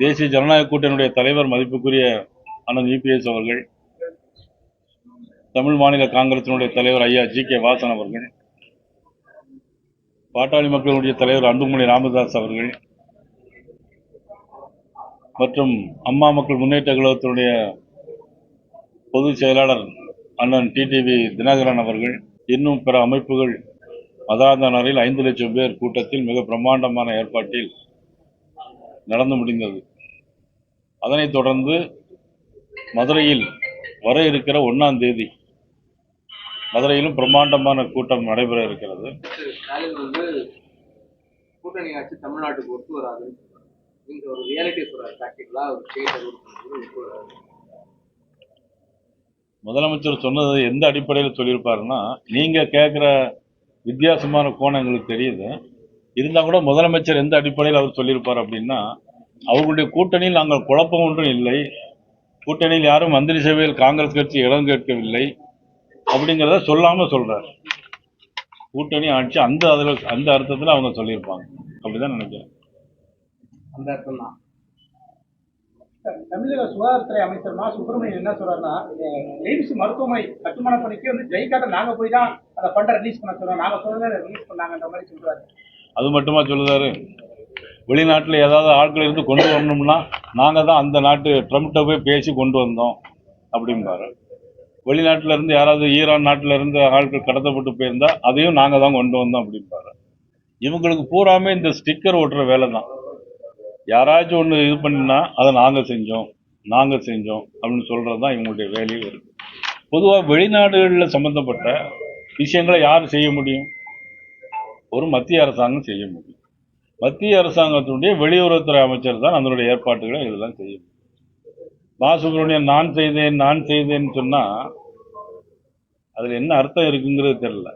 தேசிய ஜனநாயக கூட்டணியுடைய தலைவர் மதிப்புக்குரிய அண்ணன் இபிஎஸ் அவர்கள் தமிழ் மாநில காங்கிரசினுடைய தலைவர் ஐயா ஜி கே வாசன் அவர்கள் பாட்டாளி மக்களுடைய தலைவர் அன்புமணி ராமதாஸ் அவர்கள் மற்றும் அம்மா மக்கள் முன்னேற்ற கழகத்தினுடைய பொதுச் செயலாளர் அண்ணன் டிடிவி தினகரன் அவர்கள் இன்னும் பிற அமைப்புகள் மதாந்தனரில் ஐந்து லட்சம் பேர் கூட்டத்தில் மிக பிரம்மாண்டமான ஏற்பாட்டில் நடந்து முடிந்தது. அதனைத் தொடர்ந்து மதுரையில் வர இருக்கிற ஒன்றாம் தேதி மதுரையிலும் பிரம்மாண்டமான கூட்டம் நடைபெற இருக்கிறது. கூட்டணி ஆட்சி தமிழ்நாட்டுக்கு ஒத்து வராது. ஒரு ரியாலிட்டி சொல்றாரு ஒரு ஸ்டேட் முதலமைச்சர் சொன்னது எந்த அடிப்படையில் சொல்லியிருப்பாருன்னா நீங்க கேட்குற வித்தியாசமான கோணம் எங்களுக்கு தெரியுது. இருந்தால் கூட முதலமைச்சர் எந்த அடிப்படையில் அவர் சொல்லியிருப்பார் அப்படின்னா அவர்களுடைய கூட்டணியில் நாங்கள் குழப்பம் ஒன்றும் இல்லை. கூட்டணியில் யாரும் மந்திரி சபையில் காங்கிரஸ் கட்சி இடம் கேட்கவில்லை. அப்படிங்கிறத சொல்லாமல் சொல்கிறார் கூட்டணி ஆட்சி அந்த அதில் அந்த அர்த்தத்தில் அவங்க சொல்லியிருப்பாங்க. அப்படிதான் நினைக்கிறேன். அந்த அர்த்தம் தான் தமிழக சுகாதாரத்துறை அமைச்சர் மா. சுப்பிரமணியன் என்ன சொல்றாருன்னா எய்ம்ஸ் மருத்துவமனை கட்டுமான பணிக்கு வந்து ஜெயிக்காட்ட நாங்க போய் தான் அந்த ஃபண்டை ரிலீஸ் பண்ண சொல்றோம் நாங்க சொல்றதை ரிலீஸ் பண்ணாங்கன்ற மாதிரி சொல்றாரு. அது மட்டுமா சொல்லுதாரு? வெளிநாட்டில் ஏதாவது ஆட்கள் இருந்து கொண்டு வரணும்னா நாங்கள் தான் அந்த நாட்டு ட்ரம்ப்ட போய் பேசி கொண்டு வந்தோம் அப்படிம்பாரு. வெளிநாட்டில் இருந்து யாராவது ஈரான் நாட்டில் இருந்து ஆட்கள் கடத்தப்பட்டு போயிருந்தா அதையும் நாங்கள் தான் கொண்டு வந்தோம் அப்படிம்பாரு. இவங்களுக்கு பூராமே இந்த ஸ்டிக்கர் ஓட்டுற வேலை தான். யாராச்சும் ஒன்று இது பண்ணினா அதை நாங்கள் செஞ்சோம் நாங்கள் செஞ்சோம் அப்படின்னு சொல்கிறது தான் இவங்களுடைய வேலையும் இருக்குது பொதுவாக வெளிநாடுகளில் சம்மந்தப்பட்ட விஷயங்களை யார் செய்ய முடியும்? ஒரு மத்திய அரசாங்கம் செய்ய முடியும். மத்திய அரசாங்கத்தினுடைய வெளியுறவுத்துறை அமைச்சர் தான் அதனுடைய ஏற்பாட்டுகளை இதெல்லாம் செய்ய முடியும். பாசுப்ரமணியன் நான் செய்தேன் நான் செய்தேன்னு சொன்னா அதுல என்ன அர்த்தம் இருக்குங்கிறது தெரியல.